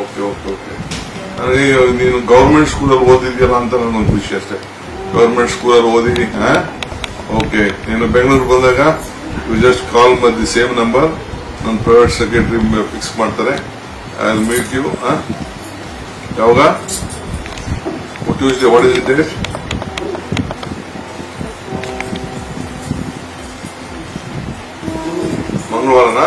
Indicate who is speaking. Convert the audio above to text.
Speaker 1: Okay okay okay ಅಂದ್ರೆ ನೀನು government ಸ್ಕೂಲಲ್ಲಿ ಓದಿದ್ಯಲ್ಲ ಅಂತ ನನಗೊಂದು ಖುಷಿ ಅಷ್ಟೇ. ಗೌರ್ಮೆಂಟ್ ಸ್ಕೂಲಲ್ಲಿ ಓದಿನಿ ಓಕೆ ನೀನು ಬೆಂಗಳೂರು ಬಂದಾಗ ಯು ಜಸ್ಟ್ ಕಾಲ್ ಮಾಡಿ ದಿ ಸೇಮ್ ನಂಬರ್ ನನ್ನ ಪ್ರೈವೇಟ್ ಸೆಕ್ರೆಟರಿ ಫಿಕ್ಸ್ ಮಾಡ್ತಾರೆ. ಐ ವಿಲ್ ಮೀಟ್ ಯು ಯಾವಾಗ? Tuesday what date ಮಂಗಳವಾರನಾ?